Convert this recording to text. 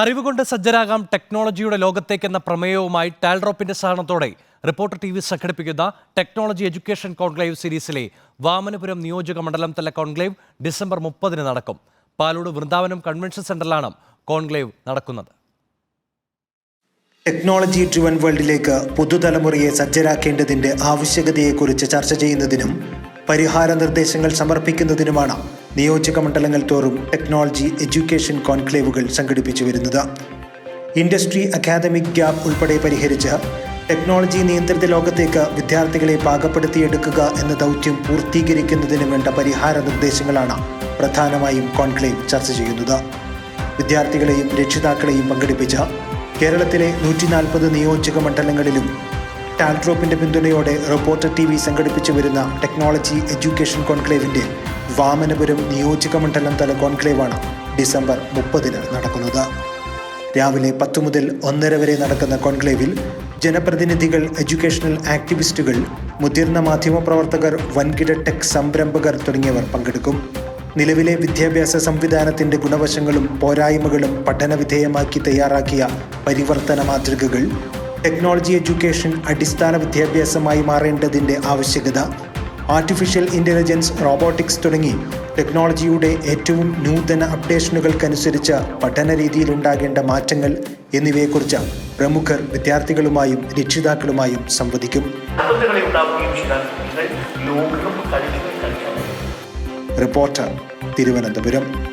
അറിവുകൊണ്ട് സജ്ജരാകാം ടെക്നോളജിയുടെ ലോകത്തേക്കെന്ന പ്രമേയവുമായി ടാൽഡ്രോപ്പിന്റെ സഹകരണത്തോടെ റിപ്പോർട്ടർ ടി വി സംഘടിപ്പിക്കുന്ന ടെക്നോളജി എഡ്യൂക്കേഷൻ കോൺക്ലേവ് സീരീസിലെ വാമനപുരം നിയോജക മണ്ഡലം തല കോൺക്ലേവ് ഡിസംബർ മുപ്പതിന് നടക്കും. പാലോട് വൃന്ദാവനം കൺവെൻഷൻ സെന്ററിലാണ് കോൺക്ലേവ് നടക്കുന്നത്. ടെക്നോളജി ഡ്രിവൻ വേൾഡിലേക്ക് പുതുതലമുറയെ സജ്ജരാക്കേണ്ടതിന്റെ ആവശ്യകതയെക്കുറിച്ച് ചർച്ച ചെയ്യുന്നതിനും പരിഹാര നിർദ്ദേശങ്ങൾ സമർപ്പിക്കുന്നതിനുമാണ് നിയോജക മണ്ഡലങ്ങൾ തോറും ടെക്നോളജി എഡ്യൂക്കേഷൻ കോൺക്ലേവുകൾ സംഘടിപ്പിച്ചു വരുന്നത്. ഇൻഡസ്ട്രി അക്കാദമിക് ഗ്യാപ്പ് ഉൾപ്പെടെ പരിഹരിച്ച് ടെക്നോളജി നിയന്ത്രിത ലോകത്തേക്ക് വിദ്യാർത്ഥികളെ പാകപ്പെടുത്തിയെടുക്കുക എന്ന ദൗത്യം പൂർത്തീകരിക്കുന്നതിന് വേണ്ട പരിഹാര നിർദ്ദേശങ്ങളാണ് പ്രധാനമായും കോൺക്ലേവ് ചർച്ച ചെയ്യുന്നത്. വിദ്യാർത്ഥികളെയും രക്ഷിതാക്കളെയും പങ്കെടുപ്പിച്ച കേരളത്തിലെ നൂറ്റി നാൽപ്പത് നിയോജക മണ്ഡലങ്ങളിലും ടാൽട്രോപ്പിന്റെ പിന്തുണയോടെ റിപ്പോർട്ടർ ടി വി സംഘടിപ്പിച്ചു വരുന്ന ടെക്നോളജി എഡ്യൂക്കേഷൻ കോൺക്ലേവിന്റെ വാമനപുരം നിയോജക മണ്ഡലം തല കോൺക്ലേവാണ് ഡിസംബർ മുപ്പതിന് നടക്കുന്നത്. രാവിലെ പത്തു മുതൽ ഒന്നര വരെ നടക്കുന്ന കോൺക്ലേവിൽ ജനപ്രതിനിധികൾ എഡ്യൂക്കേഷണൽ ആക്ടിവിസ്റ്റുകൾ മുതിർന്ന മാധ്യമപ്രവർത്തകർ വൻകിട ടെക് സംരംഭകർ തുടങ്ങിയവർ പങ്കെടുക്കും. നിലവിലെ വിദ്യാഭ്യാസ സംവിധാനത്തിന്റെ ഗുണവശങ്ങളും പോരായ്മകളും പഠനവിധേയമാക്കി തയ്യാറാക്കിയ പരിവർത്തന മാതൃകകൾ ടെക്നോളജി എഡ്യൂക്കേഷൻ അടിസ്ഥാന വിദ്യാഭ്യാസമായി മാറേണ്ടതിന്റെ ആവശ്യകത ആർട്ടിഫിഷ്യൽ ഇന്റലിജൻസ് റോബോട്ടിക്സ് തുടങ്ങി ടെക്നോളജിയുടെ ഏറ്റവും നൂതന അപ്ഡേഷനുകൾക്കനുസരിച്ച് പഠന രീതിയിലുണ്ടാകേണ്ട മാറ്റങ്ങൾ എന്നിവയെക്കുറിച്ച് പ്രമുഖർ വിദ്യാർത്ഥികളുമായും രക്ഷിതാക്കളുമായും സംവദിക്കും. റിപ്പോർട്ടർ തിരുവനന്തപുരം.